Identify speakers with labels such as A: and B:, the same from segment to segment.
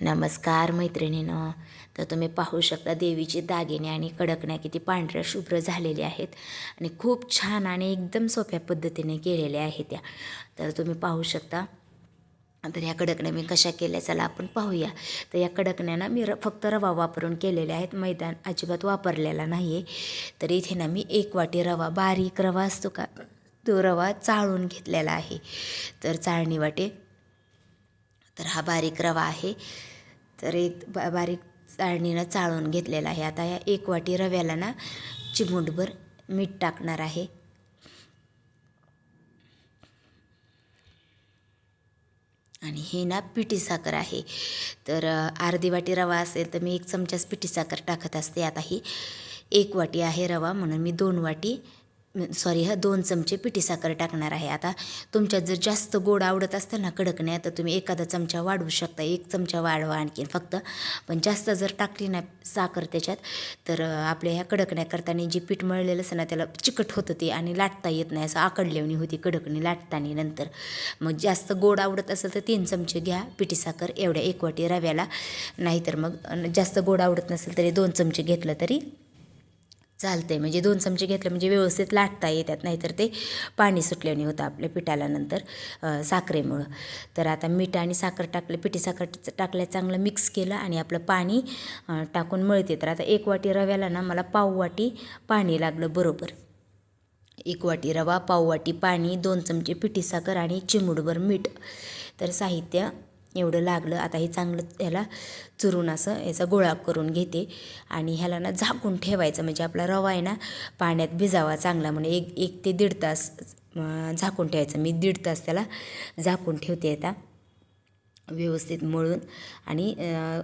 A: नमस्कार मैत्रिणीनं. तर तुम्ही पाहू शकता देवीचे दागिने आणि कडकण्या किती पांढऱ्या शुभ्र झालेले आहेत. आणि खूप छान आणि एकदम सोप्या पद्धतीने केलेल्या आहेत त्या. तर तुम्ही पाहू शकता. तर ह्या कडकण्या मी कशा केल्या चला आपण पाहूया. तर या कडकण्यानं मी र फक्त रवा वापरून केलेल्या आहेत. मैदान अजिबात वापरलेला नाही आहे तर इथे ना मी एक वाटी रवा बारीक रवा असतो का तो रवा चाळून घेतलेला आहे. तर चाळणी वाटे तर हा बारीक रवा आहे. तर एक बा बारीक चाळणीनं चाळून घेतलेला आहे. आता या एक वाटी रव्याला ना चिमूटभर मीठ टाकणार आहे. आणि हे ना पिठी साखर आहे. तर अर्धी वाटी रवा असेल तर मी एक चमचाच पिठी साखर टाकत असते. आता ही एक वाटी आहे रवा म्हणून मी दोन वाटी सॉरी हा दोन चमचे पिठी साखर टाकणार आहे. आता तुमच्यात जर जास्त गोड आवडत असतं ना कडकण्या तर तुम्ही एखादा चमचा वाढवू शकता. एक चमचा वाढवा आणखीन फक्त. पण जास्त जर टाकली ना साखर त्याच्यात तर आपल्या ह्या कडकण्या करताना पीठ मळलेलं असतं ना त्याला चिकट होतं ते आणि लाटता येत नाही. असं आकडलेवणी होती कडकणी लाटताना नंतर. मग जास्त गोड आवडत असेल तर तीन चमचे घ्या पिठी साखर एवढ्या एक वाटी रव्याला. नाहीतर मग जास्त गोड आवडत नसेल तरी दोन चमचे घेतलं तरी चालतं आहे म्हणजे दोन चमचे घेतले म्हणजे व्यवस्थित लाटता येतात नाहीतर ते पाणी सुटल्याने होतं आपल्या पिठाला नंतर साखरेमुळं. तर आता मीठ आणि साखर टाकलं पिठी साखर टाकल्या चांगलं मिक्स केलं आणि आपलं पाणी टाकून मळते. तर आता एक वाटी रव्याला ना मला पाव वाटी पाणी लागलं बरोबर. एक वाटी रवा पाव वाटी पाणी दोन चमचे पिठी साखर आणि चिमूटभर मीठ. तर साहित्य एवढं लागलं आता हे चांगलं ह्याला चुरून असं याचा गोळा करून घेते. आणि ह्याला ना झाकून ठेवायचं म्हणजे आपला रवा आहे ना पाण्यात भिजावा चांगला म्हणजे एक एक ते दीड तास झाकून ठेवायचं. मी दीड तास त्याला झाकून ठेवते आता व्यवस्थित मळून. आणि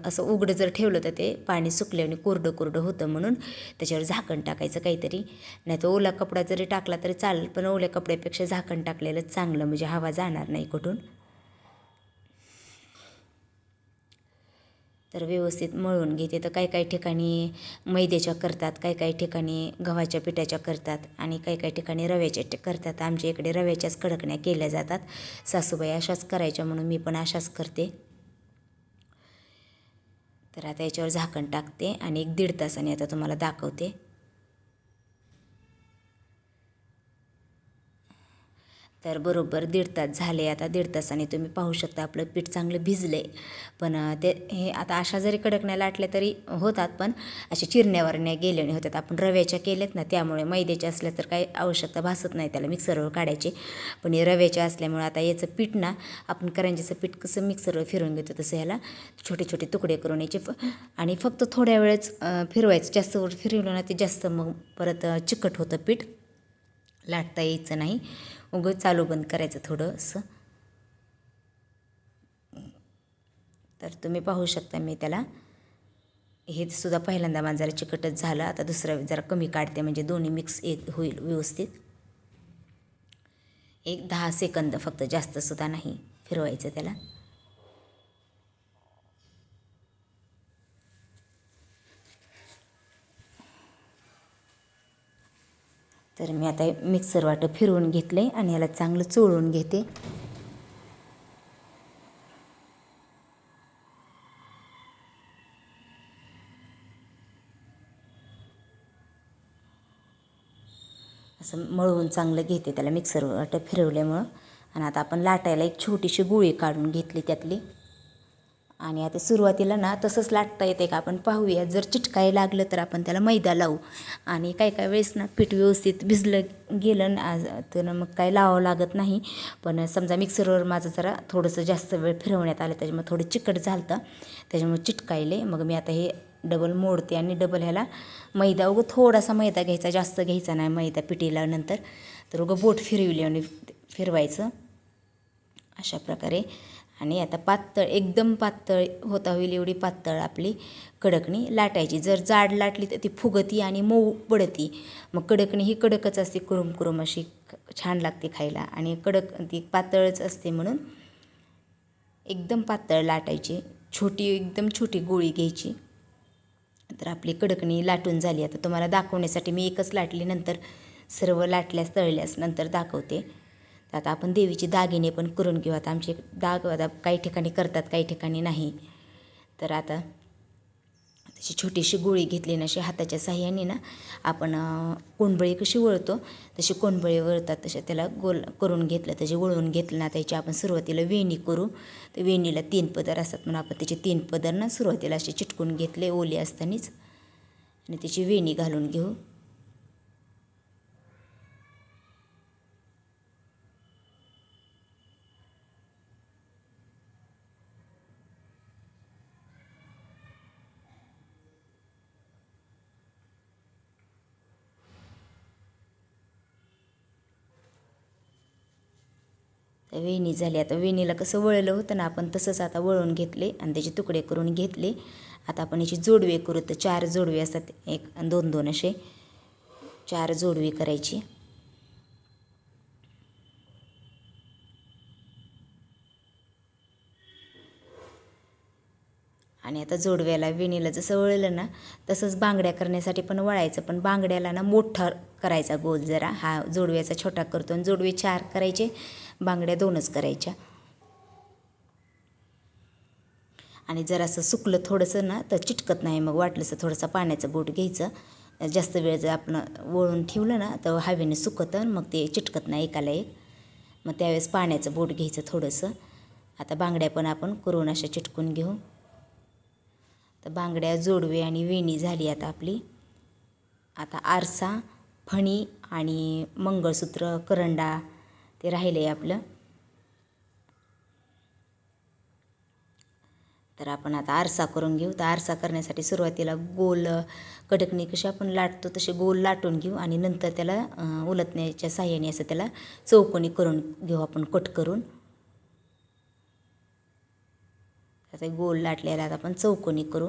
A: असं उघडं जर ठेवलं तर ते पाणी सुकल्याने कोरडं कोरडं होतं म्हणून त्याच्यावर झाकण टाकायचं काहीतरी. नाही तर ओला कपडा जरी टाकला तरी चालेल पण ओल्या कपड्यापेक्षा झाकण टाकलेलं चांगलं म्हणजे हवा जाणार नाही कुठून. तर व्यवस्थित मळून घेते. तर काही काही ठिकाणी मैद्याच्या करतात काही काही ठिकाणी गव्हाच्या पिठाच्या करतात आणि काही काही ठिकाणी रव्याच्या करतात. आमच्या इकडे रव्याच्याच कडकण्या केल्या जातात. सासूबाई अशाच करायच्या म्हणून मी पण अशाच करते. तर आता याच्यावर झाकण टाकते आणि एक दीड तासाने आता तुम्हाला दाखवते. तर बरोबर दीड तास झाले. आता दीड तासाने तुम्ही पाहू शकता आपलं पीठ चांगलं भिजलं आहे पण ते हे आता अशा जरी कडकण्या लाटल्या तरी होतात पण अशा चिरण्यावरण्या गेल्याने होतात. आपण रव्याच्या केल्यात ना त्यामुळे मैद्याच्या असल्या तर काही आवश्यकता भासत नाही त्याला मिक्सरवर काढायचे. पण हे रव्याच्या असल्यामुळे आता याचं पीठ ना आपण करंजीचं पीठ कसं मिक्सरवर फिरवून घेतो तसं ह्याला छोटे छोटे तुकडे करून याचे आणि फक्त थोड्या वेळेच फिरवायचं. जास्त फिरवलं ना ते जास्त मग परत चिकट होतं पीठ. लाटता यायचं नाही. उगं चालू बंद करायचं थोडं असं. तर तुम्ही पाहू शकता मी त्याला. हे सुद्धा पहिल्यांदा माझं जरा चिकटच झालं. आता दुसरं जरा कमी काढते म्हणजे दोन्ही मिक्स एक होईल व्यवस्थित. एक दहा सेकंद फक्त जास्तसुद्धा नाही फिरवायचं त्याला. तर मी आता मिक्सर वाटं फिरवून घेतले आणि याला चांगलं चोळून घेते. असं मळवून चांगलं घेते त्याला मिक्सर वाटं फिरवल्यामुळं. आणि आता आपण लाटायला एक छोटीशी गोळी काढून घेतली त्यातली. आणि आता सुरुवातीला ना तसंच लाटता येते का आपण पाहूया. जर चिटकाय लागलं तर आपण त्याला मैदा लावू. आणि काही काही वेळेस ना पीठ व्यवस्थित भिजलं गेलं ना आज तर मग काय लावावं लागत नाही. पण समजा मिक्सरवर माझं जरा थोडंसं जास्त वेळ फिरवण्यात आलं त्याच्यामुळे थोडं चिकट झालं त्याच्यामुळे चिटकायले. मग मी आता हे डबल मोडते आणि डबल ह्याला मैदा उगं थोडासा मैदा घ्यायचा जास्त घ्यायचा नाही मैदा पिटीला नंतर तर उगं बोट फिरविली आणि फिरवायचं. अशा प्रकारे आणि आता पातळ एकदम पातळ होता होईल एवढी पातळ आपली कडकणी लाटायची. जर जाड लाटली तर ती फुगती आणि मऊ पडती. मग कडकणी ही कडकच असते कुरुम कुरुम अशी छान लागते खायला. आणि कडक ती पातळच असते म्हणून एकदम पातळ लाटायची. छोटी एकदम छोटी गोळी घ्यायची. तर आपली कडकणी लाटून झाली. आता तुम्हाला दाखवण्यासाठी मी एकच लाटली. नंतर सर्व लाटल्यास तळल्यास नंतर दाखवते. तर आता आपण देवीचे दागिने पण करून घेऊ. आता आमचे दाग आता काही ठिकाणी करतात काही ठिकाणी नाही. तर आता तशी छोटीशी गोळी घेतली ना अशी हाताच्या साह्याने ना आपण कोणबळी कशी वळतो तशी कोणबळी वळतात तसे त्याला गोल करून घेतलं त्याचे वळवून घेतलं ना त्याची आपण सुरुवातीला वेणी करू. तर वेणीला तीन पदर असतात म्हणून आपण त्याचे तीन पदर ना सुरुवातीला असे चिटकून घेतले ओले असतानाच. आणि त्याची वेणी घालून घेऊ. तर वेणी झाली. आता वेणीला कसं वळलं होतं ना आपण तसंच आता वळून घेतले आणि त्याचे तुकडे करून घेतले. आता आपण याची जोडवे करू. तर चार जोडवे असतात. एक दोन दोन असे. चार जोडवी करायची. आणि आता जोडव्याला वेणीला जसं वळलं ना तसंच बांगड्या करण्यासाठी पण वळायचं. पण बांगड्याला ना मोठा करायचा गोल जरा. हा जोडव्याचा छोटा करतो आणि जोडवे चार करायचे. बांगड्या दोनच करायच्या. आणि जरासं सुकलं थोडंसं ना तर चिटकत नाही. मग वाटलंसं थोडंसं पाण्याचं बोट घ्यायचं. जास्त वेळ जर आपण वळून ठेवलं ना तर हवेने सुकतं मग ते चिटकत नाही एकाला एक. मग त्यावेळेस पाण्याचं बोट घ्यायचं थोडंसं. आता बांगड्या पण आपण करून अशा चिटकून घेऊ. तर बांगड्या जोडवे आणि वेणी झाली आता आपली. आता आरसा फणी आणि मंगळसूत्र करंडा ते राहिलं आहे आपलं. तर आपण आता आरसा करून घेऊ. तर आरसा करण्यासाठी सुरुवातीला गोल कडकणी कशी आपण लाटतो तसे गोल लाटून घेऊ आणि नंतर त्याला उलटण्याच्या साह्याने असं त्याला चौकोनी करून घेऊ आपण कट करून. आता गोल लाटलेला आता आपण चौकोनी करू.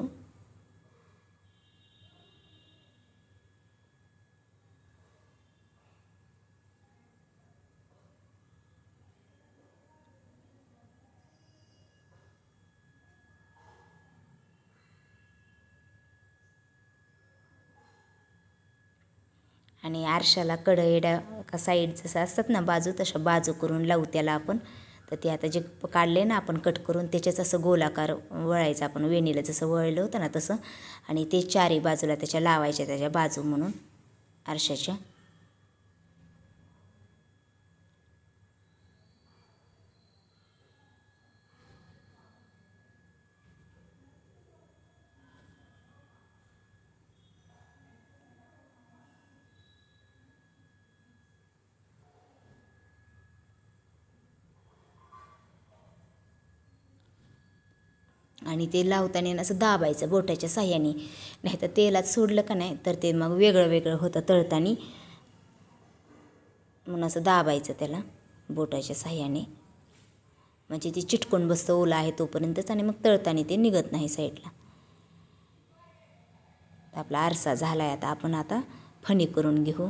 A: आणि आरशाला कडेड्या का साईड जसं असतात ना बाजू तशा बाजू करून लावू त्याला आपण. तर ते आता जे काढले ना आपण कट करून त्याच्याच असं गोलाकार वळायचं आपण. वेणीला जसं वळलं होतं ना तसं. आणि ते चारही बाजूला त्याच्या लावायच्या त्याच्या बाजू म्हणून आरशाच्या. आणि ते लावताना असं दाबायचं बोटाच्या साह्याने. नाही तर तेलात सोडलं का नाही तर ते मग वेगळं वेगळं होतं तळताना. म्हणून असं दाबायचं त्याला बोटाच्या साह्याने. म्हणजे ती चिटकून बसतं ओला आहे तोपर्यंतच आणि मग तळताना ते निघत नाही साईडला. आपला आरसा झाला आहे आता. आपण आता फणी करून घेऊ.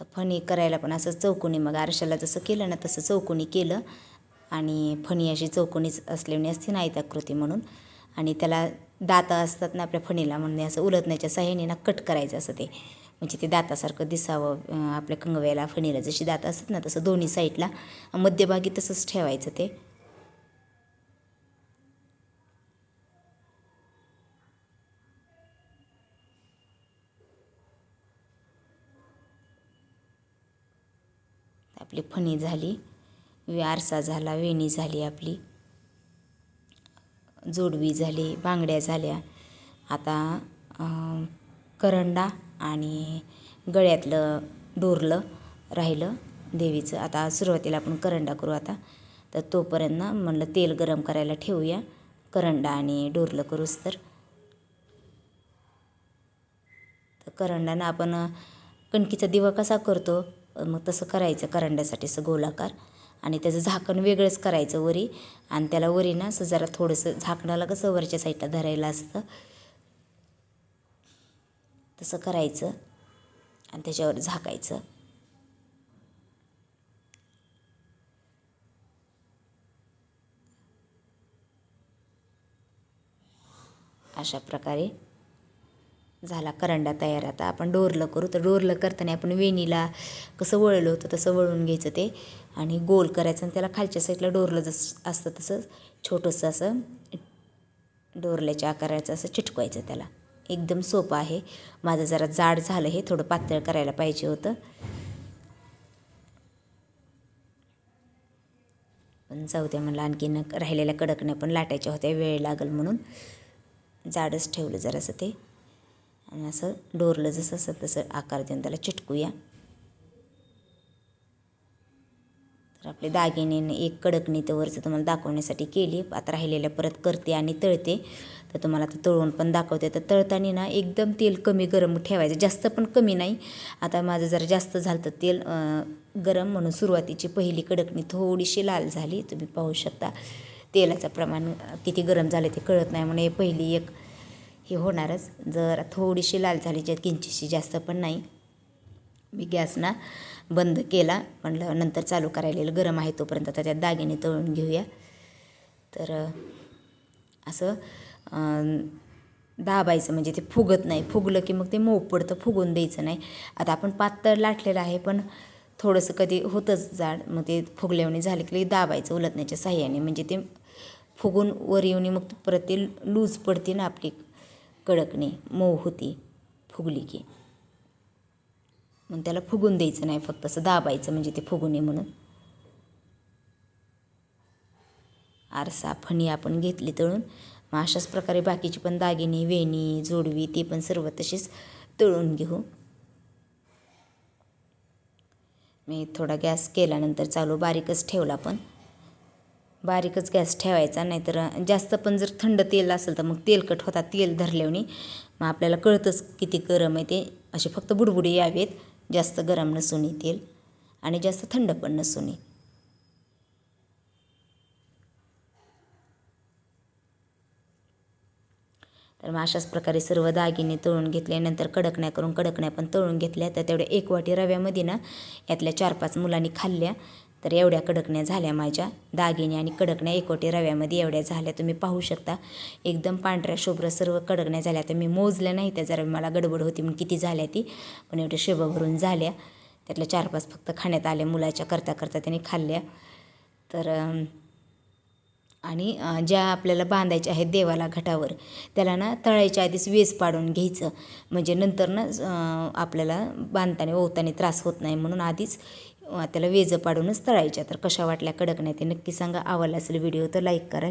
A: तर फणी करायला पण असं चौकोनी मग आरशाला जसं केलं ना तसं चौकोनी केलं. आणि फणी अशी चौकोनीच असल्याने असते ना आयताकृती म्हणून. आणि त्याला दाता असतात ना आपल्या फणीला म्हणून असं उलटण्याच्या साह्याने ना कट करायचं असं ते. म्हणजे ते दातासारखं दिसावं आपल्या कंगव्याला फणीला जशी दात असतात ना तसं दोन्ही साईडला मध्यभागी तसंच ठेवायचं ते. आपली फणी झाली आरसा झाला वेणी झाली आपली जोडवी झाली बांगड्या झाल्या. आता करंडा आणि गळ्यातलं डोरलं राहिलं देवीचं. आता सुरुवातीला आपण करंडा करू आता. तर तोपर्यंत ना म्हणलं तेल गरम करायला ठेवूया. करंडा आणि डोरलं करूच तर. करंडानं आपण कणकीचा दिवा कसा करतो? मग तसं करायचं करंड्यासाठी असं गोलाकार. आणि त्याचं झाकण वेगळंच करायचं वरी. आणि त्याला वरी ना असं जरा थोडंसं झाकणाला कसं वरच्या साईडला धरायला असतं. तसं करायचं. आणि त्याच्यावर झाकायचं. अशा प्रकारे झाला करंडा तयार आता. आपण डोरलं करू तर डोरलं करताना आपण वेणीला कसं वळलं होतं तसं वळून घ्यायचं ते. आणि गोल करायचं आणि त्याला खालच्या साईडला डोरलं जसं असतं तसं छोटंसं असं डोरल्याच्या आकाराचं असं चिटकवायचं त्याला. एकदम सोपं आहे. माझं जरा जाड झालं हे थोडं पातळ करायला पाहिजे होतं. पण जाऊ द्या मला आणखीन राहिलेल्या कडकण्या पण लाटायच्या होत्या वेळ लागेल म्हणून. जाडच ठेवलं जरासं ते. आणि असं डोरलं जसं असं तसं आकार देऊन त्याला चिटकूया. तर आपले दागिने एक कडकणी तर वरचं तुम्हाला दाखवण्यासाठी केली. आता राहिलेल्या परत करते आणि तळते. तर तुम्हाला आता तळून पण दाखवते. तर तळताना ना एकदम तेल कमी गरम ठेवायचं. जास्त पण कमी नाही. आता माझं जरा जास्त झालं तर तेल गरम म्हणून सुरुवातीची पहिली कडकणी थोडीशी लाल झाली. तुम्ही पाहू शकता तेलाचं प्रमाण किती गरम झालं ते कळत नाही. म्हणून हे पहिली एक हे होणारच. जर थोडीशी लाल झाली ज्यात किंचितशी जास्त पण नाही. मी गॅसना बंद केला. म्हणलं नंतर चालू करायला गरम आहे तोपर्यंत आता त्यात दागिने तळून घेऊया. तर असं दाबायचं. म्हणजे ते फुगत नाही. फुगलं की मग ते मऊ पडतं. फुगून द्यायचं नाही. आता आपण पातळ लाटलेलं आहे पण थोडंसं कधी होतंच जाड. मग ते फुगल्यावणी झाले की दाबायचं उलटण्याच्या साह्याने. म्हणजे ते फुगून वर येऊन मग परत ते लूज पडते ना आपली कडकणे मऊ होती फुगली की. मग त्याला फुगून द्यायचं नाही फक्त असं दाबायचं म्हणजे ते फुगू नये म्हणून. आरसा फणी आपण घेतली तळून. मग अशाच प्रकारे बाकीची पण दागिने वेणी जोडवी ते पण सर्व तशीच तळून घेऊ. मी थोडा गॅस केल्यानंतर चालू बारीकच ठेवला पण. बारीकच गॅस ठेवायचा नाहीतर जास्त पण जर थंड तेल असेल तर मग तेलकट होता तेल धरल्याने मग आपल्याला कळतंच किती गरम आहे ते. असे फक्त बुडबुडी यावेत जास्त गरम नसून तेल आणि जास्त थंड पण नसून तर मग अशाच प्रकारे सर्व दागिने तळून घेतल्यानंतर कडकण्या करून कडकण्या पण तळून घेतल्या. तर तेवढ्या एक वाटी रव्यामध्ये ना यातल्या चार पाच मुलांनी खाल्ल्या. तर एवढ्या कडकण्या झाल्या माझ्या. दागिने आणि कडकण्या एकोटी रव्यामध्ये एवढ्या झाल्या. तुम्ही पाहू शकता. एकदम पांढऱ्या शुभ्र सर्व कडकण्या झाल्या. तर मी मोजल्या नाही त्या जरा मला गडबड होती. म्हणून किती झाल्या ती? पण एवढ्या शुभ भरून झाल्या. त्यातल्या चार पाच फक्त खाण्यात आल्या. मुलाच्या करता करता त्यांनी खाल्ल्या. तर आणि ज्या आपल्याला बांधायच्या आहेत देवाला घटावर त्याला ना तळायच्या आधीच वेस पाडून घ्यायचं. म्हणजे नंतर ना आपल्याला बांधताना ओवताना त्रास होत नाही. म्हणून आधीच त्याला वेजं पाडूनच तळायच्या. तर कशा वाटल्या कडक नाही ते नक्की सांगा. आवडला असेल व्हिडिओ तर लाईक करा